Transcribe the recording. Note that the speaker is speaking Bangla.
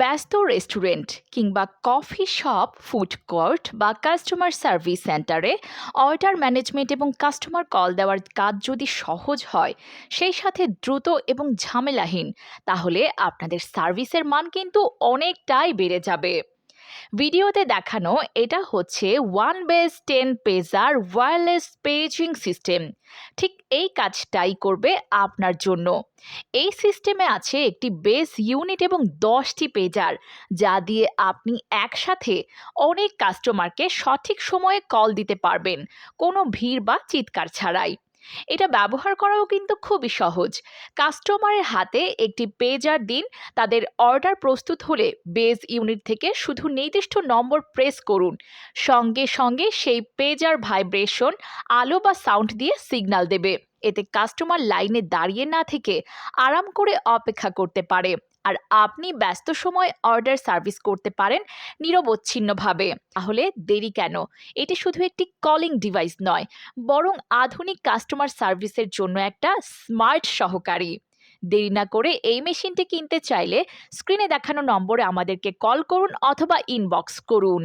ব্যস্ত রেস্টুরেন্ট কিংবা কফি শপ ফুড কোর্ট বা কাস্টমার সার্ভিস সেন্টারে অর্ডার ম্যানেজমেন্ট এবং কাস্টমার কল দেওয়ার কাজ যদি সহজ হয়, সেই সাথে দ্রুত এবং ঝামেলাহীন, তাহলে আপনাদের সার্ভিসের মান কিন্তু অনেকটাই বেড়ে যাবে। ভিডিওতে দেখানো এটা হচ্ছে one base ten pager wireless paging system. ঠিক এই কাজটাই করবে আপনার জন্য। এই সিস্টেমে আছে একটি বেস ইউনিট এবং দশটি পেজার, যা দিয়ে আপনি একসাথে অনেক কাস্টমারকে সঠিক সময়ে কল দিতে পারবেন, কোনো ভিড় বা চিৎকার ছাড়াই। এটা ব্যবহার করাও কিন্তু খুবই সহজ। কাস্টমারের হাতে একটি পেজার দিন, তাদের অর্ডার প্রস্তুত হলে বেজ ইউনিট থেকে শুধু নির্দিষ্ট নম্বর প্রেস করুন। সঙ্গে সঙ্গে সেই পেজার ভাইব্রেশন, আলো বা সাউন্ড দিয়ে সিগন্যাল দেবে। এতে কাস্টমার লাইনে দাঁড়িয়ে না থেকে আরাম করে অপেক্ষা করতে পারে। আর আপনি ব্যস্ত সময় অর্ডার সার্ভিস করতে পারেন নিরবচ্ছিন্নভাবে। তাহলে দেরি কেন? এটি শুধু একটি কলিং ডিভাইস নয়, বরং আধুনিক কাস্টমার সার্ভিসের জন্য একটা স্মার্ট সহকারী। দেরি না করে এই মেশিনটি কিনতে চাইলে স্ক্রিনে দেখানো নম্বরে আমাদেরকে কল করুন অথবা ইনবক্স করুন।